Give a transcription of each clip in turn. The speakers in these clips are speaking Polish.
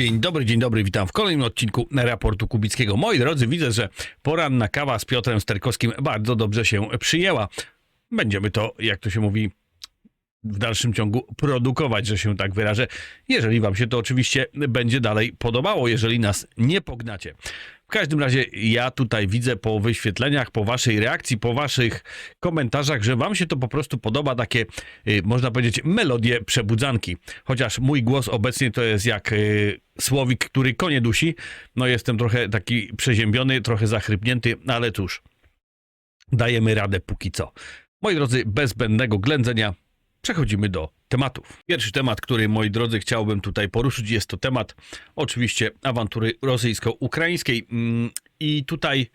Dzień dobry, dzień dobry, witam w kolejnym odcinku raportu Kubickiego. Moi drodzy, widzę, że poranna kawa z Piotrem Sterkowskim bardzo dobrze się przyjęła. Będziemy to, jak to się mówi, w dalszym ciągu produkować, że się tak wyrażę. Jeżeli wam się to oczywiście będzie dalej podobało, jeżeli nas nie pognacie. W każdym razie ja tutaj widzę po wyświetleniach, po waszej reakcji, po waszych komentarzach, że wam się to po prostu podoba, takie y, można powiedzieć melodie przebudzanki. Chociaż mój głos obecnie to jest jak y, słowik, który konie dusi. No jestem trochę taki przeziębiony, trochę zachrypnięty, ale cóż, dajemy radę póki co. Moi drodzy, bez zbędnego ględzenia przechodzimy do tematów. Pierwszy temat, który moi drodzy chciałbym tutaj poruszyć, jest to temat oczywiście awantury rosyjsko-ukraińskiej. Mm, I tutaj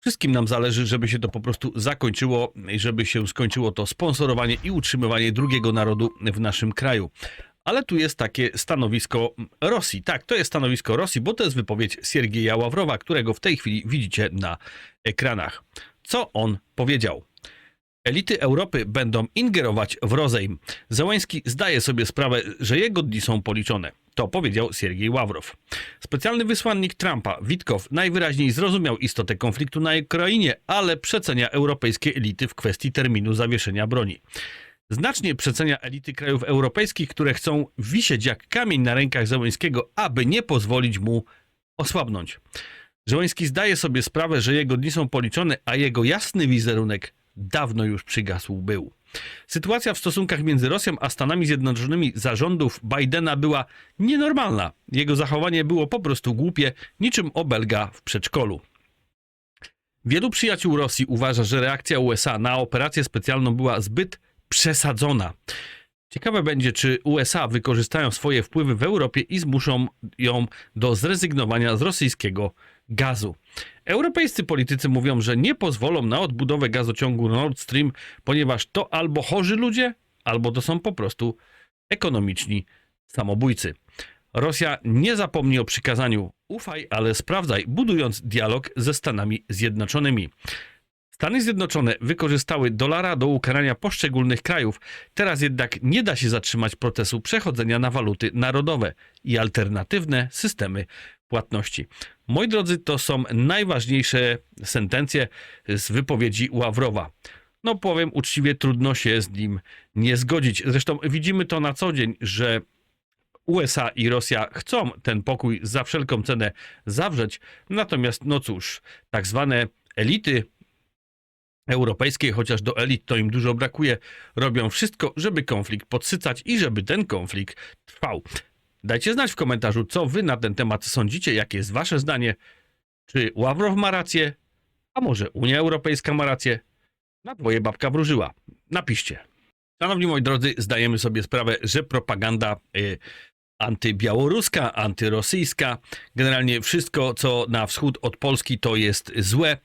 wszystkim nam zależy, żeby się to po prostu zakończyło, i żeby się skończyło to sponsorowanie i utrzymywanie drugiego narodu w naszym kraju. Ale tu jest takie stanowisko Rosji. Tak, to jest stanowisko Rosji, bo to jest wypowiedź Siergieja Ławrowa, którego w tej chwili widzicie na ekranach. Co on powiedział? Elity Europy będą ingerować w rozejm. Zełański zdaje sobie sprawę, że jego dni są policzone. To powiedział Siergiej Ławrow. Specjalny wysłannik Trumpa, Witkow, najwyraźniej zrozumiał istotę konfliktu na Ukrainie, ale przecenia europejskie elity w kwestii terminu zawieszenia broni. Znacznie przecenia elity krajów europejskich, które chcą wisieć jak kamień na rękach Zełańskiego, aby nie pozwolić mu osłabnąć. Zełański zdaje sobie sprawę, że jego dni są policzone, a jego jasny wizerunek dawno już przygasł był. Sytuacja w stosunkach między Rosją a Stanami Zjednoczonymi zarządów Bidena była nienormalna. Jego zachowanie było po prostu głupie, niczym obelga w przedszkolu. Wielu przyjaciół Rosji uważa, że reakcja USA na operację specjalną była zbyt przesadzona. Ciekawe będzie, czy USA wykorzystają swoje wpływy w Europie i zmuszą ją do zrezygnowania z rosyjskiego gazu. Europejscy politycy mówią, że nie pozwolą na odbudowę gazociągu Nord Stream, ponieważ to albo chorzy ludzie, albo to są po prostu ekonomiczni samobójcy. Rosja nie zapomni o przykazaniu ufaj, ale sprawdzaj, budując dialog ze Stanami Zjednoczonymi. Stany Zjednoczone wykorzystały dolara do ukarania poszczególnych krajów. Teraz jednak nie da się zatrzymać procesu przechodzenia na waluty narodowe i alternatywne systemy płatności. Moi drodzy, to są najważniejsze sentencje z wypowiedzi Ławrowa. No powiem uczciwie, trudno się z nim nie zgodzić. Zresztą widzimy to na co dzień, że USA i Rosja chcą ten pokój za wszelką cenę zawrzeć, natomiast no cóż, tak zwane elity europejskie, chociaż do elit to im dużo brakuje, robią wszystko, żeby konflikt podsycać i żeby ten konflikt trwał. Dajcie znać w komentarzu, co wy na ten temat sądzicie, jakie jest wasze zdanie. Czy Ławrow ma rację, a może Unia Europejska ma rację? Na dwoje babka wróżyła. Napiszcie. Szanowni moi drodzy, zdajemy sobie sprawę, że propaganda y, antybiałoruska, antyrosyjska, generalnie wszystko, co na wschód od Polski, to jest złe,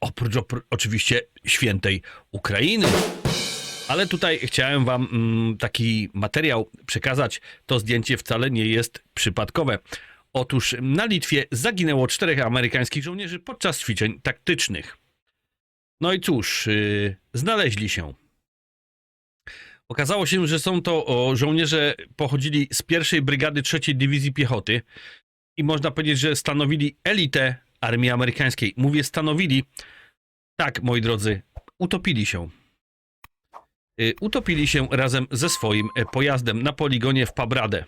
oprócz opr- oczywiście świętej Ukrainy. Ale tutaj chciałem wam mm, taki materiał przekazać. To zdjęcie wcale nie jest przypadkowe. Otóż na Litwie zaginęło czterech amerykańskich żołnierzy podczas ćwiczeń taktycznych. No i cóż, yy, znaleźli się. Okazało się, że są to o, żołnierze pochodzili z pierwszej brygady trzeciej dywizji piechoty i można powiedzieć, że stanowili elitę armii amerykańskiej. Mówię stanowili. Tak, moi drodzy, utopili się. Y, utopili się razem ze swoim e, pojazdem na poligonie w Pabradę.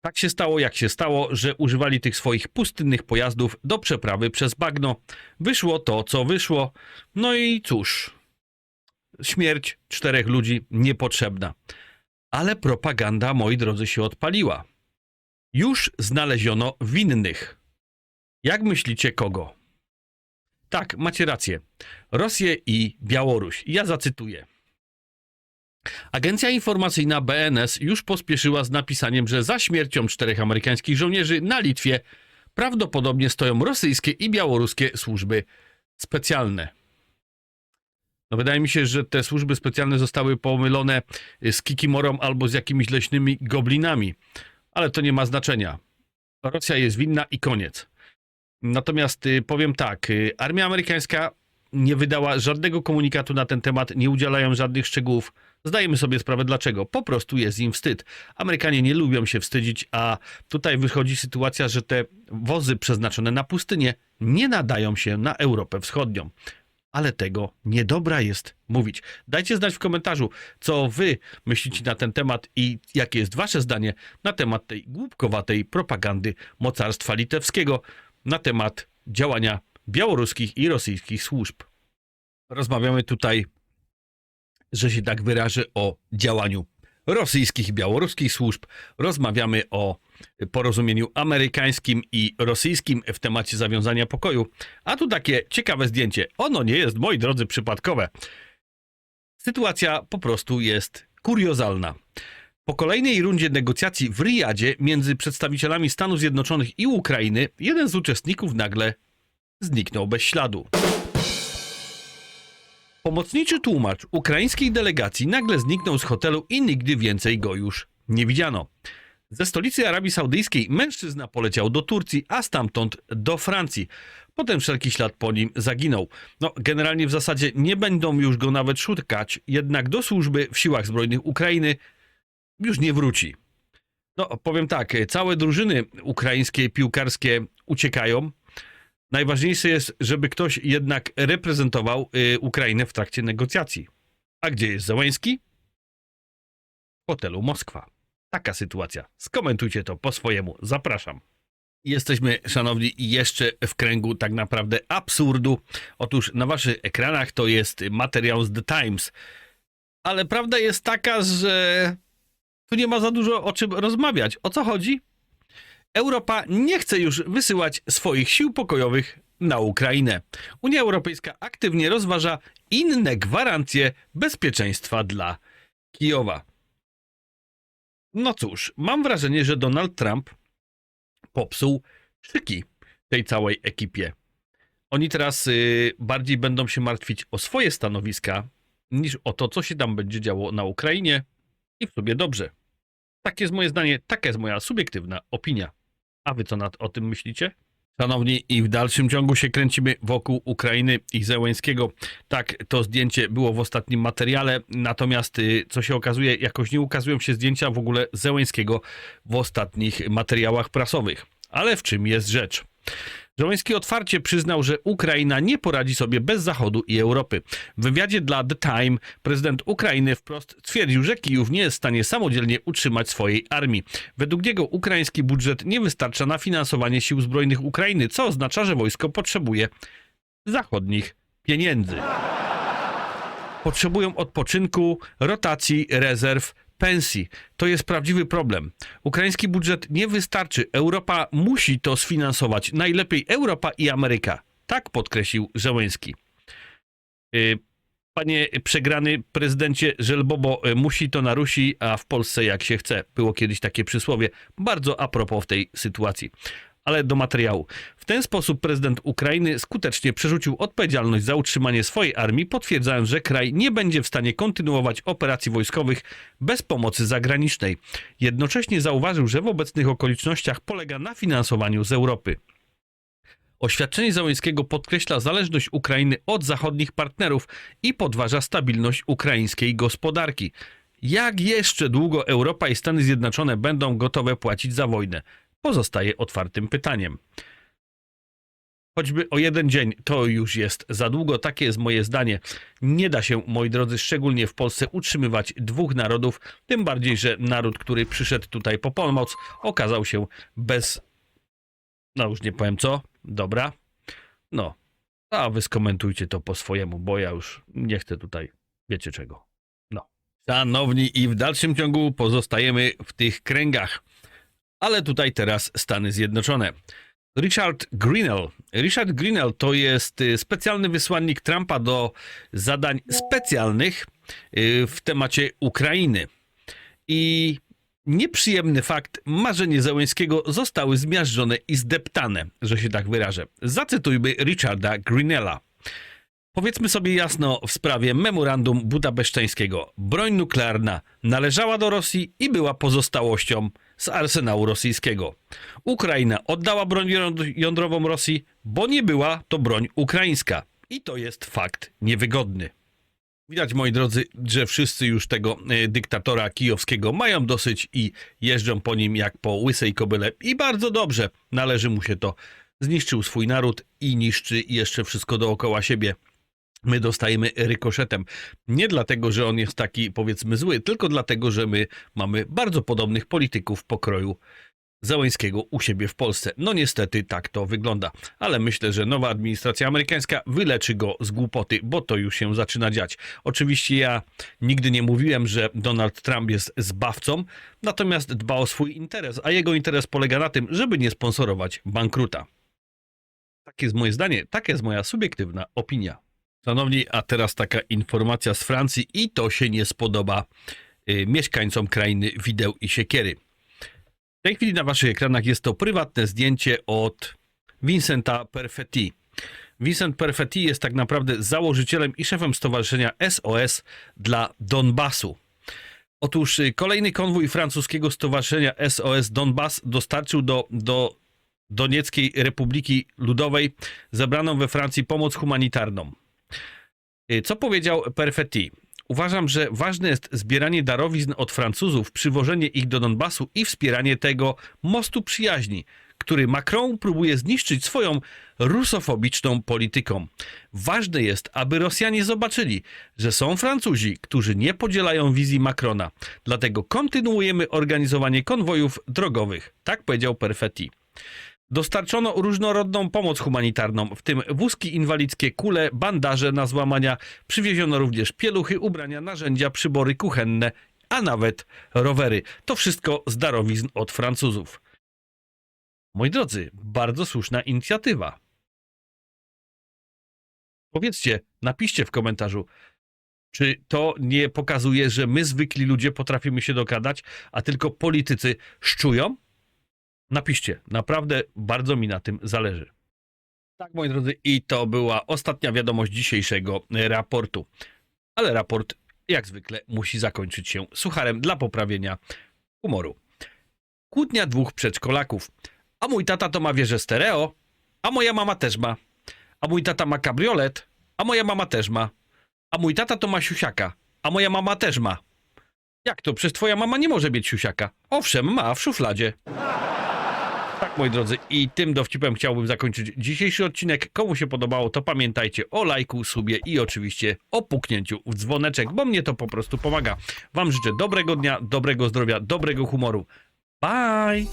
Tak się stało, jak się stało, że używali tych swoich pustynnych pojazdów do przeprawy przez bagno. Wyszło to, co wyszło. No i cóż, śmierć czterech ludzi niepotrzebna. Ale propaganda, moi drodzy, się odpaliła. Już znaleziono winnych. Jak myślicie, kogo? Tak, macie rację. Rosję i Białoruś. Ja zacytuję. Agencja informacyjna BNS już pospieszyła z napisaniem, że za śmiercią czterech amerykańskich żołnierzy na Litwie prawdopodobnie stoją rosyjskie i białoruskie służby specjalne. No wydaje mi się, że te służby specjalne zostały pomylone z Kikimorą albo z jakimiś leśnymi goblinami, ale to nie ma znaczenia. Rosja jest winna i koniec. Natomiast y, powiem tak, y, armia amerykańska nie wydała żadnego komunikatu na ten temat, nie udzielają żadnych szczegółów. Zdajemy sobie sprawę dlaczego. Po prostu jest im wstyd. Amerykanie nie lubią się wstydzić, a tutaj wychodzi sytuacja, że te wozy przeznaczone na pustynię nie nadają się na Europę Wschodnią. Ale tego niedobra jest mówić. Dajcie znać w komentarzu, co wy myślicie na ten temat i jakie jest wasze zdanie na temat tej głupkowatej propagandy mocarstwa litewskiego, na temat działania białoruskich i rosyjskich służb. Rozmawiamy tutaj, że się tak wyrażę, o działaniu rosyjskich i białoruskich służb. Rozmawiamy o porozumieniu amerykańskim i rosyjskim w temacie zawiązania pokoju. A tu takie ciekawe zdjęcie. Ono nie jest, moi drodzy, przypadkowe. Sytuacja po prostu jest kuriozalna. Po kolejnej rundzie negocjacji w Riyadzie między przedstawicielami Stanów Zjednoczonych i Ukrainy, jeden z uczestników nagle zniknął bez śladu. Pomocniczy tłumacz ukraińskiej delegacji nagle zniknął z hotelu i nigdy więcej go już nie widziano. Ze stolicy Arabii Saudyjskiej mężczyzna poleciał do Turcji, a stamtąd do Francji. Potem wszelki ślad po nim zaginął. No, generalnie w zasadzie nie będą już go nawet szukać, jednak do służby w siłach zbrojnych Ukrainy już nie wróci. No, powiem tak, całe drużyny ukraińskie, piłkarskie uciekają. Najważniejsze jest, żeby ktoś jednak reprezentował y, Ukrainę w trakcie negocjacji. A gdzie jest Zełęński? W hotelu Moskwa. Taka sytuacja. Skomentujcie to po swojemu. Zapraszam. Jesteśmy, szanowni, jeszcze w kręgu tak naprawdę absurdu. Otóż na waszych ekranach to jest materiał z The Times. Ale prawda jest taka, że tu nie ma za dużo o czym rozmawiać. O co chodzi? Europa nie chce już wysyłać swoich sił pokojowych na Ukrainę. Unia Europejska aktywnie rozważa inne gwarancje bezpieczeństwa dla Kijowa. No cóż, mam wrażenie, że Donald Trump popsuł szyki tej całej ekipie. Oni teraz y, bardziej będą się martwić o swoje stanowiska niż o to, co się tam będzie działo na Ukrainie i w sobie dobrze. Tak jest moje zdanie, taka jest moja subiektywna opinia. A wy co nad, o tym myślicie? Szanowni, i w dalszym ciągu się kręcimy wokół Ukrainy i Zełęńskiego. Tak, to zdjęcie było w ostatnim materiale, natomiast y, co się okazuje, jakoś nie ukazują się zdjęcia w ogóle Zełęńskiego w ostatnich materiałach prasowych. Ale w czym jest rzecz? Zełęński otwarcie przyznał, że Ukraina nie poradzi sobie bez Zachodu i Europy. W wywiadzie dla The Time prezydent Ukrainy wprost stwierdził, że Kijów nie jest w stanie samodzielnie utrzymać swojej armii. Według niego ukraiński budżet nie wystarcza na finansowanie sił zbrojnych Ukrainy, co oznacza, że wojsko potrzebuje zachodnich pieniędzy. Potrzebują odpoczynku, rotacji, rezerw, pensji. To jest prawdziwy problem. Ukraiński budżet nie wystarczy. Europa musi to sfinansować. Najlepiej Europa i Ameryka. Tak podkreślił Zełenski. Y, Panie przegrany prezydencie Żelbobo, y, musi to na Rusi, a w Polsce jak się chce. Było kiedyś takie przysłowie. Bardzo a propos w tej sytuacji. Ale do materiału. W ten sposób prezydent Ukrainy skutecznie przerzucił odpowiedzialność za utrzymanie swojej armii, potwierdzając, że kraj nie będzie w stanie kontynuować operacji wojskowych bez pomocy zagranicznej. Jednocześnie zauważył, że w obecnych okolicznościach polega na finansowaniu z Europy. Oświadczenie Załońskiego podkreśla zależność Ukrainy od zachodnich partnerów i podważa stabilność ukraińskiej gospodarki. Jak jeszcze długo Europa i Stany Zjednoczone będą gotowe płacić za wojnę? Pozostaje otwartym pytaniem. Choćby o jeden dzień to już jest za długo, takie jest moje zdanie. Nie da się, moi drodzy, szczególnie w Polsce utrzymywać dwóch narodów, tym bardziej, że naród, który przyszedł tutaj po pomoc, okazał się bez. No już nie powiem co, dobra. No, a wy skomentujcie to po swojemu, bo ja już nie chcę tutaj, wiecie czego. No. Szanowni, i w dalszym ciągu pozostajemy w tych kręgach. Ale tutaj teraz Stany Zjednoczone. Richard Greenell. Richard Greenell to jest y, specjalny wysłannik Trumpa do zadań specjalnych y, w temacie Ukrainy. I nieprzyjemny fakt, marzenie Zełęńskiego zostały zmiażdżone i zdeptane, że się tak wyrażę. Zacytujmy Richarda Greenella. Powiedzmy sobie jasno w sprawie memorandum budapeszteńskiego. Broń nuklearna należała do Rosji i była pozostałością z arsenału rosyjskiego. Ukraina oddała broń jąd- jądrową Rosji, bo nie była to broń ukraińska. I to jest fakt niewygodny. Widać, moi drodzy, że wszyscy już tego e, dyktatora kijowskiego mają dosyć i jeżdżą po nim jak po łysej kobyle. I bardzo dobrze, należy mu się to. Zniszczył swój naród i niszczy jeszcze wszystko dookoła siebie. My dostajemy rykoszetem. Nie dlatego, że on jest taki, powiedzmy, zły, tylko dlatego, że my mamy bardzo podobnych polityków pokroju Zełańskiego u siebie w Polsce. No niestety tak to wygląda, ale myślę, że nowa administracja amerykańska wyleczy go z głupoty, bo to już się zaczyna dziać. Oczywiście ja nigdy nie mówiłem, że Donald Trump jest zbawcą, natomiast dba o swój interes, a jego interes polega na tym, żeby nie sponsorować bankruta. Takie jest moje zdanie, taka jest moja subiektywna opinia. Szanowni, a teraz taka informacja z Francji i to się nie spodoba y, mieszkańcom krainy wideł i siekiery. W tej chwili na waszych ekranach jest to prywatne zdjęcie od Vincenta Perfetti. Vincent Perfetti jest tak naprawdę założycielem i szefem stowarzyszenia SOS dla Donbasu. Otóż y, kolejny konwój francuskiego stowarzyszenia SOS Donbas dostarczył do, do Donieckiej Republiki Ludowej zebraną we Francji pomoc humanitarną. Y, Co powiedział Perfetti? Uważam, że ważne jest zbieranie darowizn od Francuzów, przywożenie ich do Donbasu i wspieranie tego mostu przyjaźni, który Macron próbuje zniszczyć swoją rusofobiczną polityką. Ważne jest, aby Rosjanie zobaczyli, że są Francuzi, którzy nie podzielają wizji Macrona. Dlatego kontynuujemy organizowanie konwojów drogowych. Tak powiedział Perfetti. Dostarczono różnorodną pomoc humanitarną, w tym wózki inwalidzkie, kule, bandaże na złamania. Przywieziono również pieluchy, ubrania, narzędzia, przybory kuchenne, a nawet rowery. To wszystko z darowizn od Francuzów. Moi drodzy, bardzo słuszna inicjatywa. Powiedzcie, napiszcie w komentarzu, czy to nie pokazuje, że my zwykli ludzie potrafimy się dogadać, a tylko politycy szczują? Napiszcie, naprawdę bardzo mi na tym zależy. Tak, moi drodzy, i to była ostatnia wiadomość dzisiejszego raportu. Ale raport, jak zwykle, musi zakończyć się sucharem dla poprawienia humoru. Kłótnia dwóch przedszkolaków. A mój tata to ma wieżę stereo, a moja mama też ma. A mój tata ma kabriolet, a moja mama też ma. A mój tata to ma siusiaka, a moja mama też ma. Jak to? Przecież twoja mama nie może mieć siusiaka. Owszem, ma w szufladzie. Tak, moi drodzy, i tym dowcipem chciałbym zakończyć dzisiejszy odcinek. Komu się podobało, to pamiętajcie o lajku, subie i oczywiście o puknięciu w dzwoneczek, bo mnie to po prostu pomaga. Wam życzę dobrego dnia, dobrego zdrowia, dobrego humoru. Bye!